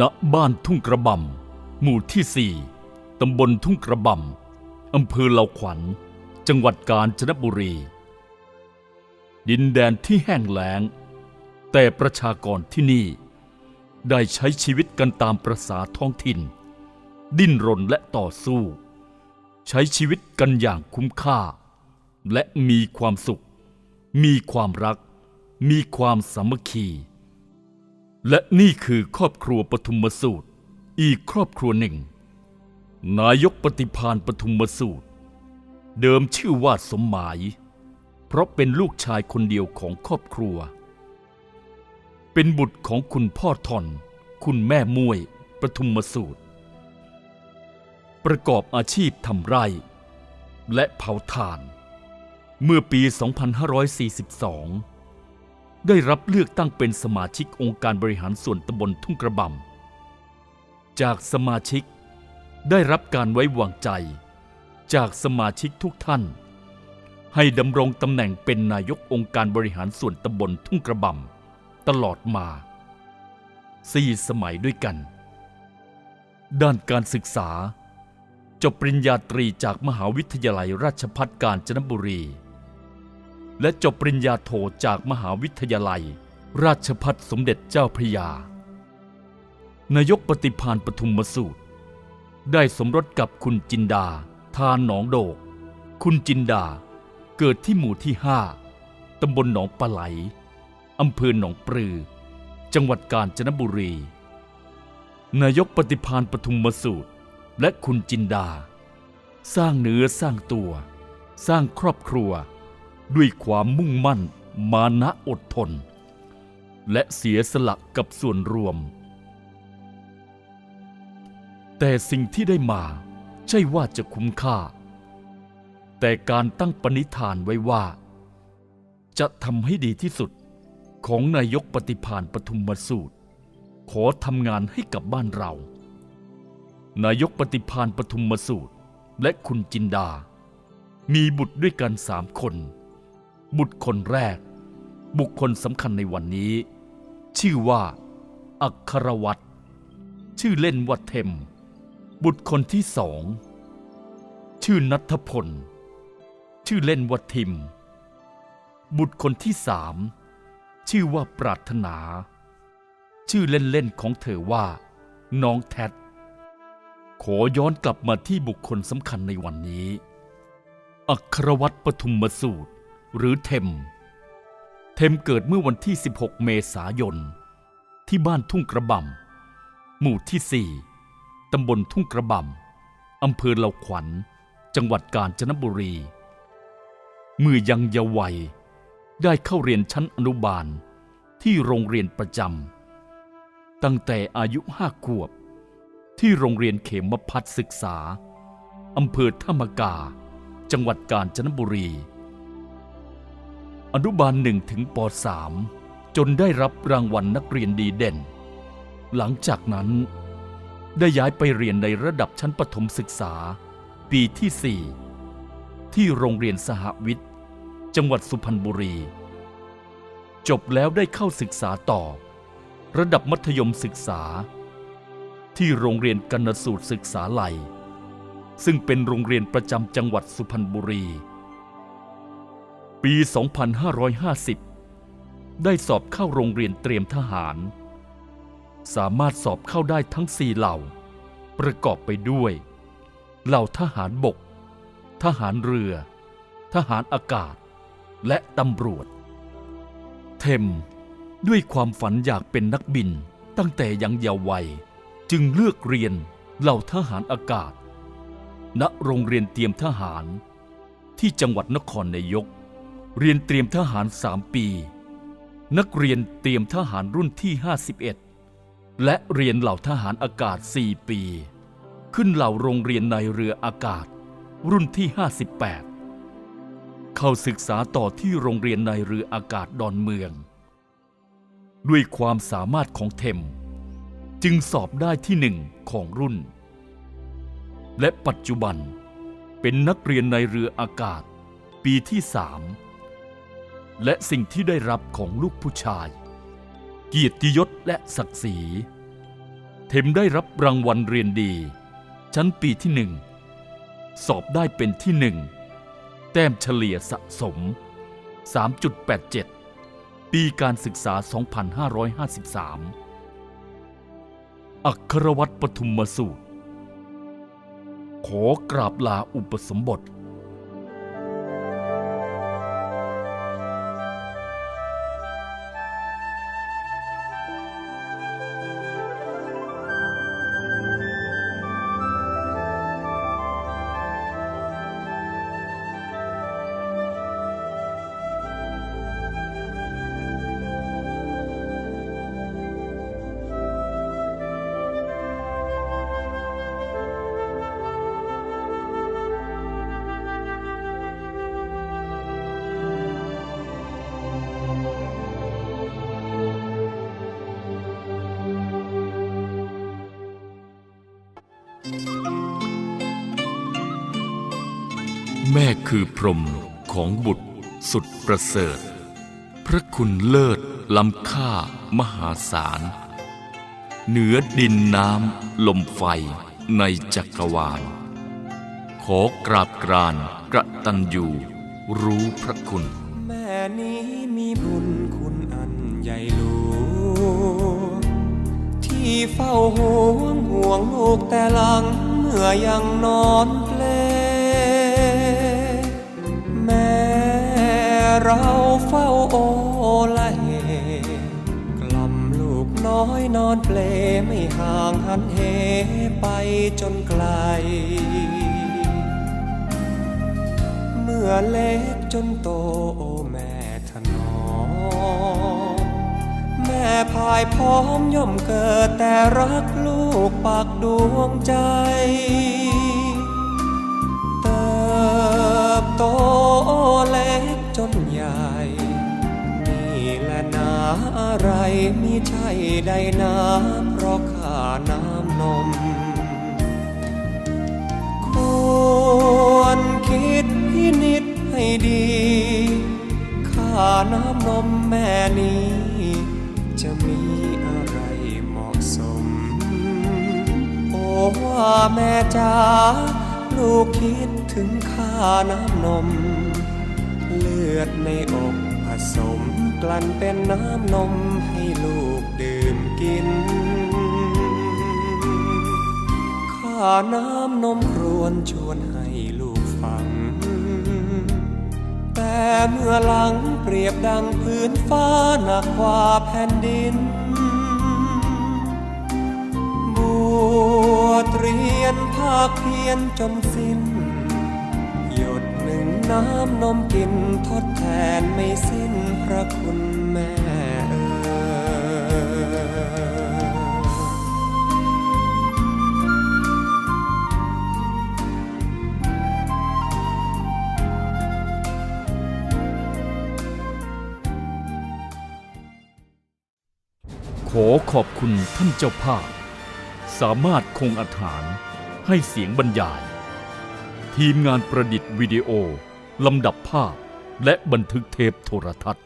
ณบ้านทุ่งกระบำหมู่ที่สี่ตำบลทุ่งกระบำอำเภอเหล่าขวัญ จังหวัดกาญจนบุรี ดินแดนที่แห้งแล้ง แต่ประชากรที่นี่ ได้ใช้ชีวิตกันตามประษาท้องถิ่น ดิ้นรนและต่อสู้ ใช้ชีวิตกันอย่างคุ้มค่า และมีความสุข มีความรัก มีความสามัคคี และนี่คือครอบครัวปฐุมสูตร อีกครอบครัวหนึ่ง นายกปฏิพานปฐุมสูตร เดิมชื่อว่าสมหมาย เพราะเป็นลูกชายคนเดียวของครอบครัว เป็นบุตรของคุณพ่อทอนคุณแม่มวยปฐุมสูตร ประกอบอาชีพทำไร่ และเผาถ่าน เมื่อปี 2542 ได้รับเลือกตั้งเป็นสมาชิกองค์การบริหารส่วนตำบลทุ่งกระบำจากสมาชิกได้รับการไว้วางใจ จากสมาชิกทุกท่าน ให้ดำรงตำแหน่งเป็นนายกองค์การบริหารส่วนตำบลทุ่งกระบำตลอดมาสี่สมัยด้วยกัน ด้านการศึกษา จบปริญญาตรีจากมหาวิทยาลัยราชภัฏกาญจนบุรี และจบปริญญาโทจากมหาวิทยาลัย ราชภัฏสมเด็จเจ้าพระยา นายกปฏิพานปฐุมมสูตร ได้สมรสกับคุณจินดา ทานหนองโดก คุณจินดาเกิดที่หมู่ที่ห้าตำบลหนองปลาไหล อำเภอหนองปลือ จังหวัดกาญจนบุรี นายกปฏิพานปฐุมสูตร และคุณจินดา สร้างเนื้อสร้างตัว สร้างครอบครัว ด้วยความมุ่งมั่น มานะอดทน และเสียสละกับส่วนรวม แต่สิ่งที่ได้มาใช่ว่าจะคุ้มค่า แต่การตั้งปณิธานไว้ว่า จะทำให้ดีที่สุดของนายกปฏิพานปฐุมมสูตร ขอทำงานให้กับบ้านเรา นายกปฏิพานปฐุมสูตรและคุณจินดา มีบุตรด้วยกันสามคน บุตรคนแรก บุคคลสำคัญในวันนี้ ชื่อว่า อัครวัตรชื่อเล่นว่าเทม บุตรคนที่สอง ชื่อนัทพล ชื่อเล่นว่าทิม บุตรคนที่สามชื่อว่าปรารถนา ชื่อเล่นๆของเธอว่า น้องแทดขอย้อนกลับมาที่บุคคลสำคัญในวันนี้ อัครวัตรปฐุมสูตร หรือเทม เทมเกิดเมื่อวันที่ 16 เมษายน ที่บ้านทุ่งกระบำหมู่ที่ 4 ตำบลทุ่งกระบำอำเภอเหล่าขวัญ จังหวัดกาญจนบุรี เมื่อยังเยาว์วัย ได้เข้าเรียนชั้นอนุบาลที่โรงเรียนประจำ ตั้งแต่อายุห้าขวบ ที่โรงเรียนเขมพัฒศึกษาอำเภอธรรมกา จังหวัดกาญจนบุรี นุบาลหนึ่งถึงป .3 จนได้รับรางวัลนักเรียนดีเด่น หลังจากนั้นได้ย้ายไปเรียนในระดับชั้นประถมศึกษา ปีที่ 4 ที่โรงเรียนสหวิทย์ จังหวัดสุพรรณบุรี จบแล้วได้เข้าศึกษาต่อ ระดับมัธยมศึกษา ที่โรงเรียนกนสูตรศึกษาลัยซึ่งเป็นโรงเรียนประจำจังหวัดสุพรรณบุรี ปี 2550 ได้สอบเข้าโรงเรียนเตรียมทหาร สามารถสอบเข้าได้ทั้งสี่เหล่า ประกอบไปด้วย เหล่าทหารบก ทหารเรือ ทหารอากาศ และตำรวจ เทมด้วยความฝันอยากเป็นนักบินตั้งแต่ยังเยาว์วัย จึงเลือกเรียนเหล่าทหารอากาศ ณ โรงเรียนเตรียมทหาร ที่จังหวัดนครนายก เรียนเตรียมทหารสามปี นักเรียนเตรียมทหารรุ่นที่ 51 และเรียนเหล่าทหารอากาศ 4 ปี ขึ้นเหล่าโรงเรียนในเรืออากาศ รุ่นที่ 58 เข้าศึกษาต่อที่โรงเรียนในเรืออากาศดอนเมือง ด้วยความสามารถของเทม จึงสอบได้ที่หนึ่งของรุ่น และปัจจุบันเป็นนักเรียนในเรืออากาศ ปีที่สาม และสิ่งที่ได้รับของลูกผู้ชาย เกียรติยศและศักดิ์ศรี เทมได้รับรางวัลเรียนดี ชั้นปีที่หนึ่ง สอบได้เป็นที่หนึ่ง แต้มเฉลี่ยสะสม 3.87 ปีการศึกษา 2553 อัครวัตรปฐุมสูตร ขอกราบลาอุปสมบท ม่คือพรมของบุตรสุดประเสริฐ พระคุณเลิศล้ำค่ามหาศาล เหนือดินน้ำลมไฟในจักรวาล ขอกราบกรานกระตันอยู่รู้พระคุณ แม่นี้มีบุญคุณอันใหญ่หลวงที่เฝ้าห่วงห่วงลูกแต่หลังเมื่อยังนอน เราเฝ้าโอละเหกล่อมลูกน้อยนอนเปลไม่ห่างหันเหไปจนไกล เมื่อเล็กจนโตโอแม่ถนอมแม่พายพร้อมย่อมเกิดแต่รักลูกปากดวงใจเติบโตเล็ก จนใหญ่ นี่แหละนาอะไรมีใช่ใดนาเพราะข้าน้ำนม ควรคิดพินิจให้ดีค่าน้ำนมแม่นี้ จะมีอะไรเหมาะสม โอ้ว่าแม่จ๋าลูกคิดถึงค่าน้ำนม เลือดในอกผสมกลั่นเป็นน้ำนมให้ลูกดื่มกิน ข้าน้ำนมครวนชวนให้ลูกฟัง แต่เมื่อหลังเปรียบดังพื้นฟ้าหนักกว่าแผ่นดินบวชเรียนภาคเพียนจนสิ้น น้ำนมกินทดแทนไม่สิ้นพระคุณแม่เอ่ขอขอบคุณท่านเจ้าภาพ สามารถคงอาถรรพ์ให้เสียงบรรยาย ทีมงานประดิษฐ์วิดีโอ ลำดับภาพและบันทึกเทปโทรทัศน์